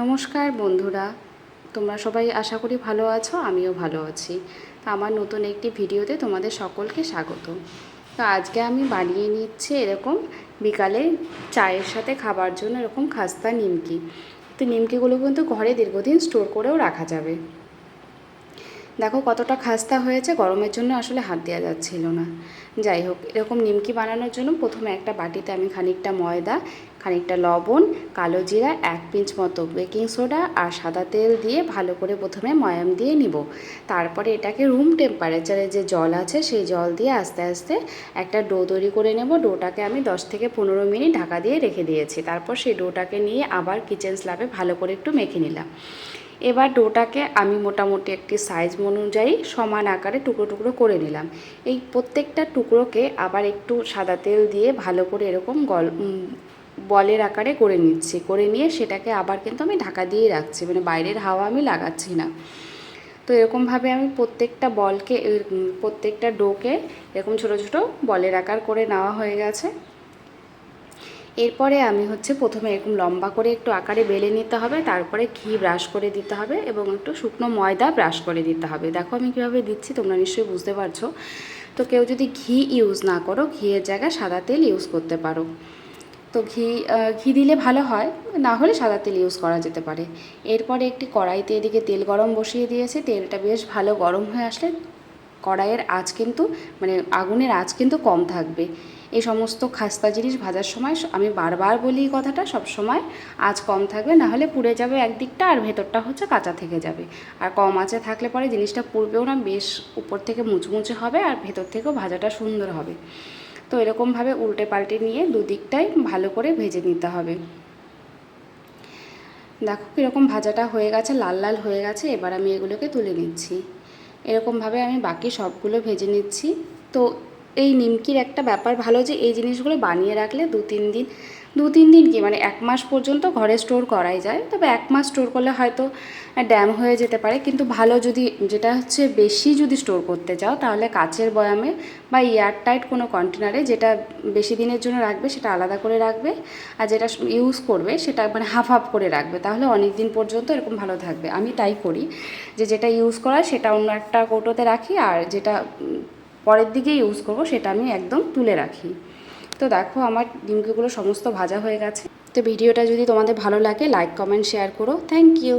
নমস্কার বন্ধুরা, তোমরা সবাই আশা করি ভালো আছো, আমিও ভালো আছি। আমার নতুন একটি ভিডিওতে তোমাদের সকলকে স্বাগত। তো আজকে আমি বানিয়ে নিচ্ছি এরকম বিকালে চায়ের সাথে খাবার জন্য এরকম খাস্তা নিমকি। তো নিমকিগুলো কিন্তু ঘরে দীর্ঘদিন স্টোর করেও রাখা যাবে। দেখো কতটা খাস্তা হয়েছে, গরমের জন্য আসলে হাত দেওয়া যাচ্ছিল না। যাই হোক, এরকম নিমকি বানানোর জন্য প্রথমে একটা বাটিতে আমি খানিকটা ময়দা, খানিকটা লবণ, কালো জিরা, এক পিঞ্চ মতো বেকিং সোডা আর সাদা তেল দিয়ে ভালো করে প্রথমে ময়াম দিয়ে নিব। তারপরে এটাকে রুম টেম্পারেচারে যে জল আছে, সেই জল দিয়ে আস্তে আস্তে একটা ডো তৈরি করে নেব। ডোটাকে আমি 10 থেকে পনেরো মিনিট ঢাকা দিয়ে রেখে দিয়েছি। তারপর সেই ডোটাকে নিয়ে আবার কিচেন স্ল্যাবে ভালো করে একটু মেখে নিলাম। এবার ডোটাকে আমি মোটামুটি একটি সাইজ অনুযায়ী সমান আকারে টুকরো টুকরো করে নিলাম। এই প্রত্যেকটা টুকরোকে আবার একটু সাদা তেল দিয়ে ভালো করে এরকম গল বলের আকারে করে নিচ্ছি। করে নিয়ে সেটাকে আবার কিন্তু আমি ঢাকা দিয়ে রাখছি মানে বাইরের হাওয়া আমি লাগাচ্ছি না। তো এরকমভাবে আমি প্রত্যেকটা বলকে প্রত্যেকটা ডোকে এরকম ছোট ছোট বলের আকার করে নেওয়া হয়ে গেছে। এরপরে আমি হচ্ছে প্রথমে এরকম লম্বা করে একটু আকারে বেলে নিতে হবে, তারপরে ঘি ব্রাশ করে দিতে হবে এবং একটু শুকনো ময়দা ব্রাশ করে দিতে হবে। দেখো আমি কীভাবে দিচ্ছি, তোমরা নিশ্চয়ই বুঝতে পারছ। তো কেউ যদি ঘি ইউজ না করো, ঘিয়ের জায়গায় সাদা তেল ইউজ করতে পারো। তো ঘি ঘি দিলে ভালো হয়, না হলে সাদা তেল ইউজ করা যেতে পারে। এরপরে একটি কড়াইতে এদিকে তেল গরম বসিয়ে দিয়েছি, তেলটা বেশ ভালো গরম হয়ে আসলে কড়াইয়ের আঁচ কিন্তু মানে আগুনের আঁচ কিন্তু কম থাকবে। এই সমস্ত খাস্তা জিনিস ভাজার সময় আমি বারবার বলি কথাটা, সব সময় আঁচ কম থাকবে, না হলে পুড়ে যাবে একদিকটা আর ভেতরটা হচ্ছে কাঁচা থেকে যাবে। আর কম আঁচে থাকলে পরে জিনিসটা পুড়বেও না, বেশ উপর থেকে মুচমুচে হবে আর ভেতর থেকেও ভাজাটা সুন্দর হবে। তো এরকমভাবে উল্টে পাল্টে নিয়ে দুদিকটাই ভালো করে ভেজে নিতে হবে। দেখো কীরকম ভাজাটা হয়ে গেছে, লাল লাল হয়ে গেছে, এবার আমি এগুলোকে তুলে নিচ্ছি। এরকমভাবে আমি বাকি সবগুলো ভেজে নিচ্ছি। তো এই নিমকির একটা ব্যাপার ভালো যে এই জিনিসগুলো বানিয়ে রাখলে দু তিন দিন, দু তিন দিন কি মানে এক মাস পর্যন্ত ঘরে স্টোর করাই যায়। তবে এক মাস স্টোর করলে হয়তো ড্যাম হয়ে যেতে পারে। কিন্তু ভালো যদি যেটা হচ্ছে বেশি যদি স্টোর করতে চাও তাহলে কাচের বয়ামে বা এয়ার টাইট কোনো কন্টেনারে যেটা বেশি দিনের জন্য রাখবে সেটা আলাদা করে রাখবে। আর যেটা ইউজ করবে সেটা মানে হাফ হাফ করে রাখবে। তাহলে অনেক দিন পর্যন্ত এরকম ভালো থাকবে। আমি তাই করি যে যেটা ইউজ করা সেটা অন্য একটা কৌটোতে রাখি। আর যেটা পরের দিকে ইউজ করব, সেটা আমি একদম তুলে রাখি। তো দেখো, আমার ডিমকিগুলো সমস্ত ভাজা হয়ে গেছে। তো ভিডিওটা যদি তোমাদের ভালো লাগে লাইক কমেন্ট শেয়ার করো। Thank you